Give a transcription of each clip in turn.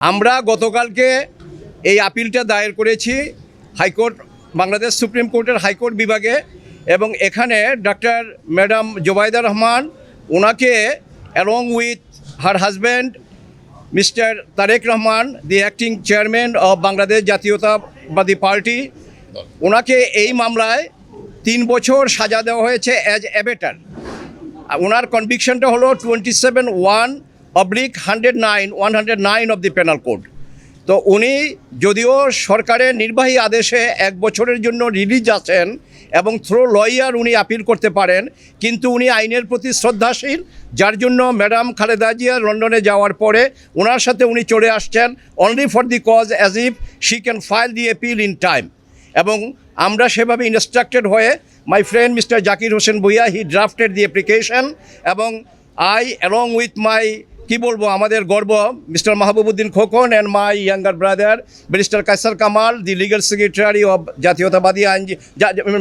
আমরা গতকালকে এই আপিলটা দায়ের করেছি হাইকোর্ট, বাংলাদেশ সুপ্রিম কোর্টের হাইকোর্ট বিভাগে এবং এখানে ডক্টর ম্যাডাম জোবাইদা রহমান ওনাকে along with her husband mister Tarek Rahman the acting chairman of Bangladesh জাতীয়তাবাদী পার্টি ওনাকে এই মামলায় তিন বছর সাজা দেওয়া হয়েছে অ্যাজ অ্যাবেটার ওনার কনভিকশনটা হলো twenty seven one oblique hundred nine one hundred nine of the penal code তো উনি যদিও সরকারের নির্বাহী আদেশে এক বছরের জন্য রিলিজ আছেন এবং থ্রো লয়ার উনি আপিল করতে পারেন, কিন্তু উনি আইনের প্রতি শ্রদ্ধাশীল, যার জন্য ম্যাডাম খালেদা জিয়া লন্ডনে যাওয়ার পরে ওনার সাথে উনি চলে আসছেন only for the cause as if she can file the appeal in time এবং আমরা সেভাবে ইনস্ট্রাক্টেড হয়ে my friend mister Zakir Hossain Bhuiyan he drafted the application এবং আই অ্যালং উইথ মাই কি বলব, আমাদের গর্ব। Mister Mahbubuddin Khokon and my younger brother barrister Kaiser Kamal the legal secretary of জাতীয়তাবাদী আইন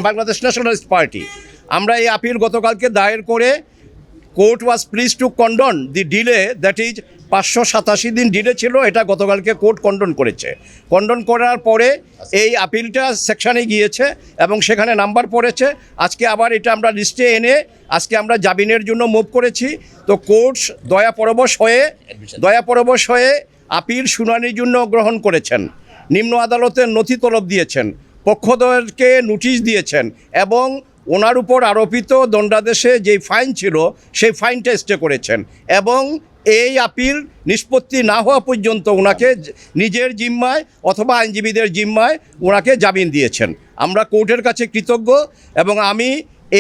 বাংলাদেশ ন্যাশনালিস্ট পার্টি আমরা এই আপিল গতকালকে দায়ের করে court was pleased to condone the delay that is পাঁচশো সাতাশি দিন ডিলে ছিল এটা গতকালকে কোর্ট কন্ডন করেছে। কন্ডন করার পরে এই আপিলটা সেকশানে গিয়েছে এবং সেখানে নাম্বার পড়েছে। আজকে আবার এটা আমরা লিস্টে এনে আজকে আমরা জামিনের জন্য মুভ করেছি। তো কোর্ট দয়া পরবশ হয়ে দয়া পরবশ হয়ে আপিল শুনানির জন্য গ্রহণ করেছেন। নিম্ন আদালতের নথি তলব দিয়েছেন পক্ষদয়কে নোটিশ দিয়েছেন এবং ওনার উপর আরোপিত দণ্ডাদেশে যেই ফাইন ছিল সেই ফাইনটা স্টে করেছেন এবং এই আপিল নিষ্পত্তি না হওয়া পর্যন্ত ওনাকে নিজের জিম্মায় অথবা আইনজীবীদের জিম্মায় ওনাকে জামিন দিয়েছেন। আমরা কোর্টের কাছে কৃতজ্ঞ এবং আমি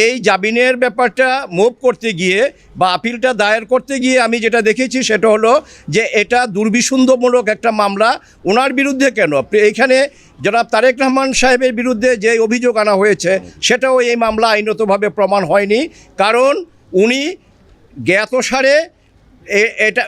এই জামিনের ব্যাপারটা মুভ করতে গিয়ে বা আপিলটা দায়ের করতে গিয়ে আমি যেটা দেখেছি সেটা হলো যে এটা দুর্বিসন্ধমূলক একটা মামলা। ওনার বিরুদ্ধে কেন? এইখানে জনাব তারেক রহমান সাহেবের বিরুদ্ধে যে অভিযোগ আনা হয়েছে, সেটাও এই মামলা আইনতভাবে প্রমাণ হয়নি। কারণ উনি জ্ঞাতসারে এটা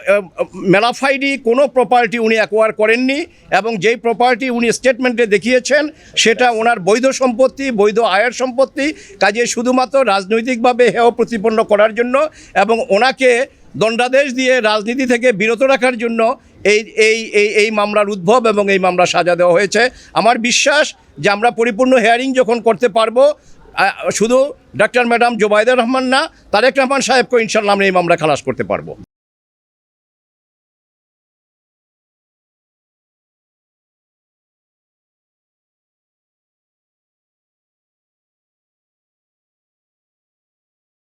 মেলাফাইডি কোনো প্রপার্টি উনি অ্যাকোয়ার করেননি এবং যেই প্রপার্টি উনি স্টেটমেন্টে দেখিয়েছেন, সেটা ওনার বৈধ সম্পত্তি, বৈধ আয়ের সম্পত্তি, কাজে শুধুমাত্র রাজনৈতিকভাবে হেয় প্রতিপন্ন করার জন্য এবং ওনাকে দণ্ডাদেশ দিয়ে রাজনীতি থেকে বিরত রাখার জন্য এই এই এই এই মামলার উদ্ভব এবং এই মামলা সাজা দেওয়া হয়েছে। আমার বিশ্বাস যে আমরা পরিপূর্ণ হেয়ারিং যখন করতে পারব শুধু ডাক্তার ম্যাডাম জোবাইদা রহমান না, তারেক রহমান সাহেবকে ইনশাল্লাহ আমরা এই মামলা খালাস করতে পারব।